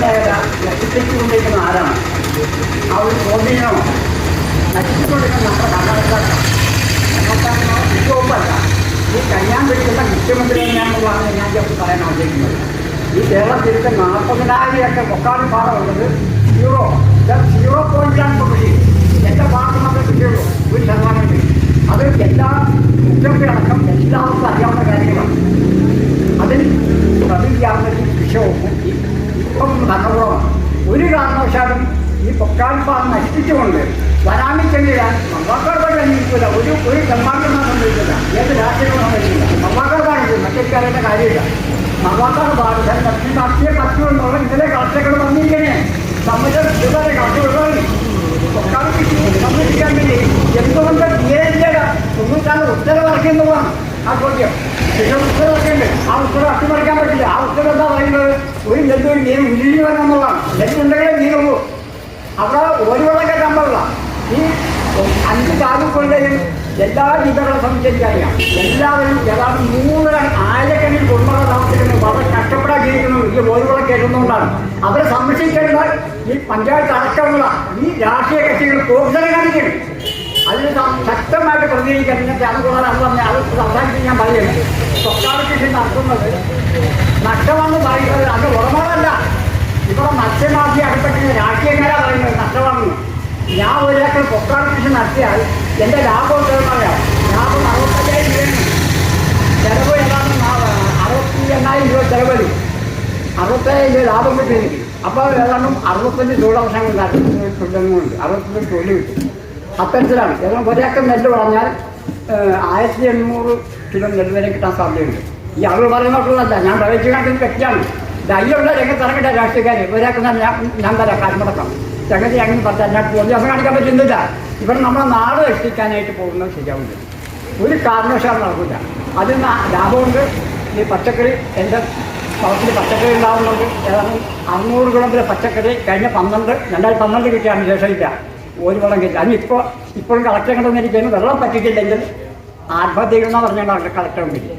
മേഖല നശിപ്പിച്ചുകൊണ്ടിരിക്കുന്ന ആരാണ്? ആ ഒരു സ്വാധീനമാണ് നശിപ്പിച്ചുകൊണ്ടിരിക്കുന്ന നമ്മുടെ കർണാടക കർണാടകമോ വിഷവുമല്ല ഈ കഴിയാൻ പറ്റുന്ന മുഖ്യമന്ത്രി തന്നെയാണെന്നുള്ളതാണ് ഞാൻ ചിലപ്പോൾ പറയാൻ ആഗ്രഹിക്കുന്നത്. ഈ കേരളത്തിലത്തെ നാൽപ്പതിനായിരമൊക്കെ പൊക്കാട് പാടമുള്ളത് സീറോ സീറോ ഇപ്പോൾ കൃഷി എന്റെ പാടം മാത്രമേ കൃഷിയുള്ളൂ ഒരു ശതമാനം അത് എല്ലാ മുഖ്യമന്ത്രി അടക്കം എല്ലാവർക്കും അറിയാവുന്ന കാര്യങ്ങളാണ്. അതിൽ പ്രതിയാവുന്ന ഈ വിഷയവും ഇപ്പം ഭരണകൂടമാണ് ഒരു കാരണവശാലും ഈ പൊക്കാൽപ്പാട് നശിപ്പിച്ചുകൊണ്ട് വരാമി ചെല്ലിയാൽ മവാക്കാർപാട് അന്വേഷിക്കില്ല ഒരു ഒരു ചെമ്മാറ്റം സംഭവിക്കില്ല ഏത് രാഷ്ട്രീയവും സംഭവിക്കില്ല ഇത് മറ്റേക്കാരുടെ കാര്യമില്ല. മവാക്കാർപാട് ദക്ഷിണ രാഷ്ട്രീയ കത്തുകളുള്ള ഇതിലെ കർഷകർ വന്നിരിക്കണേ. നമ്മുടെ ഇതുവരെ കത്തുകൾ പൊക്കാൽക്ക് സംരക്ഷിക്കാൻ വേണ്ടി എന്തുകൊണ്ട് തീരെ തൊണ്ണൂറ്റാറ് ഉത്തരവിറക്കുന്നതാണ് ആ ചോദ്യം പക്ഷേ ഉത്തരവൊക്കെയുണ്ട് ആ ഉത്തരവ് അട്ടിമറിക്കാൻ പറ്റില്ല. ആ ഉത്തരവ് എന്താ പറയുന്നത്? ഒരു നെല്ലൂർ മീൻ ഉരുളി വരണം എന്നുള്ളതാണ്. നെല്ലുണ്ടെങ്കിലേ മീനുള്ളൂ അവിടെ ഒരു ഈ എല്ലാ ജില്ലകളെ സംബന്ധിച്ച് എല്ലാവരും ഏതാണ്ട് മൂന്ന് ആയിരക്കണക്കിന് കുടുംബങ്ങൾ താമസിക്കുന്നത് വളരെ കഷ്ടപ്പെടാൻ ജീവിക്കുന്നു. ഈ വെള്ളം കേൾക്കുന്നതുകൊണ്ടാണ്. അവരെ സംരക്ഷിക്കേണ്ട ഈ പഞ്ചായത്ത് അടക്കമുള്ള ഈ രാഷ്ട്രീയ കക്ഷികൾ കൂടുതൽ കാണിക്കണം അതിന് സം- പ്രതികരിക്കാൻ ഇന്നത്തെ അതുകൂടാതെ അത് പറഞ്ഞ അത് അവസാനിച്ച് ഞാൻ പറയുന്നത് സ്വക്കാല കൃഷി നടത്തുന്നത് നഷ്ടമാണെന്ന് പറയുന്നത് അത് ഉറമകളല്ല ഇവിടെ മത്സ്യമാഫി അകപ്പെട്ടിരുന്ന രാഷ്ട്രീയക്കാരാ പറയുന്നത് നഷ്ടമാണെന്ന് ഞാൻ ഒരു ഏക്കർ കൃഷി നടത്തിയാൽ എന്റെ ലാഭം എത്രയെന്നറിയാം ലാഭം അറുപത്തയ്യായിരം രൂപയാണ് ചിലവ് ഏതാണ്ട് അറുപത്തി എണ്ണായിരം രൂപ ചിലവ് വരും രൂപ ലാഭം കിട്ടി എനിക്ക് അപ്പോൾ ഏതാണ്ടും അറുപത്തഞ്ച് തൊഴിലവസരങ്ങൾ നടത്തുന്നുണ്ട് അറുപത്തഞ്ച് തൊഴിൽ കിട്ടും. അത്തരത്തിലാണ്. കാരണം ഒരേക്കർ നെല്ല് പറഞ്ഞാൽ ആയിരത്തി എണ്ണൂറ് കിലോ നെല്ല് വരെ കിട്ടാൻ സാധ്യതയുണ്ട്. ഈ ആളുകൾ പറയുന്നതല്ല ഞാൻ പ്രവേശിച്ച് കാണിക്കുന്ന വ്യക്തിയാണ് ധൈര്യമുള്ള രംഗത്ത് ഇറങ്ങട്ടെ രാഷ്ട്രീയക്കാർ ഒരേക്കർ ഞാൻ ഞാൻ തരാം കാൽമുടക്കാം രംഗത്ത് അങ്ങനെ പറഞ്ഞാൽ ഞാൻ ദിവസം കാണിക്കാൻ പറ്റുന്നില്ല. ഇവിടെ നമ്മളെ നാട് രക്ഷിക്കാനായിട്ട് പോകുന്നത് ശരിയാവില്ല. ഒരു കാരണവശാലും നടക്കില്ല. അതിൽ നിന്ന് ലാഭമുണ്ട്. ഈ പച്ചക്കറി എന്റെ വളത്തിൽ പച്ചക്കറി ഉണ്ടാകുന്നുണ്ട് ഏതാണ്ട് അറുന്നൂറ് കിലോമീറ്റർ പച്ചക്കറി കഴിഞ്ഞ പന്ത്രണ്ട് രണ്ടായിരത്തി പന്ത്രണ്ട് കിട്ടിയാണ് ശേഷമില്ല ഒരു വളം കിട്ടി അതിന് ഇപ്പോൾ ഇപ്പോഴും കളക്ടർ കണ്ടെന്നിരിക്കുന്നു വെള്ളം പറ്റിയിട്ടില്ലെങ്കിൽ ആത്മഹത്യ ചെയ്യണമെന്ന് പറഞ്ഞാണ് കളക്ടർ കിട്ടി